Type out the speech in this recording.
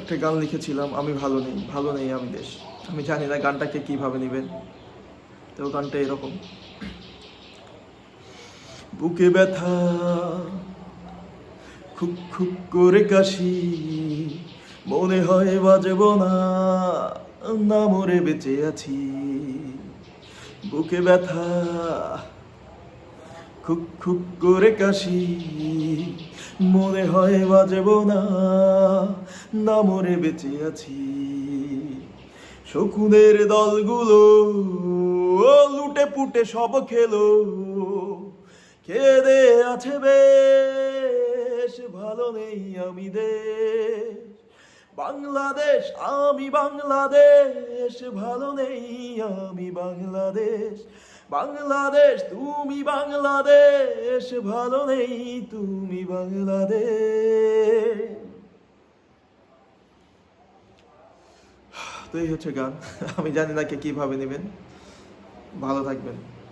একটা গান লিখেছিলাম, আমি ভালো নেই ভালো নেই আমি দেশ। আমি জানি না গানটাকে কীভাবে নেবেন, তো গানটা এরকম। বুকে ব্যথা, খুক খুক করে কাশি, মনে হয় বাজব না না মরে বেঁচে আছি। বুকে ব্যথা খুক খুক করে কাশি। মনে হয় বাজব না না মরে বেঁচে আছি। শকুনের দলগুলো লুটে পুটে সব খেলো। খেদে আছে বেশ, ভালো নেই আমি দেশ। বাংলাদেশ, আমি বাংলাদেশ, ভালো নেই আমি বাংলাদেশ। বাংলাদেশ, তুমি বাংলাদেশ, ভালো নেই তুমি বাংলাদেশ। তো এই হচ্ছে গান। আমি জানি না কে কীভাবে নেবেন। ভালো থাকবেন।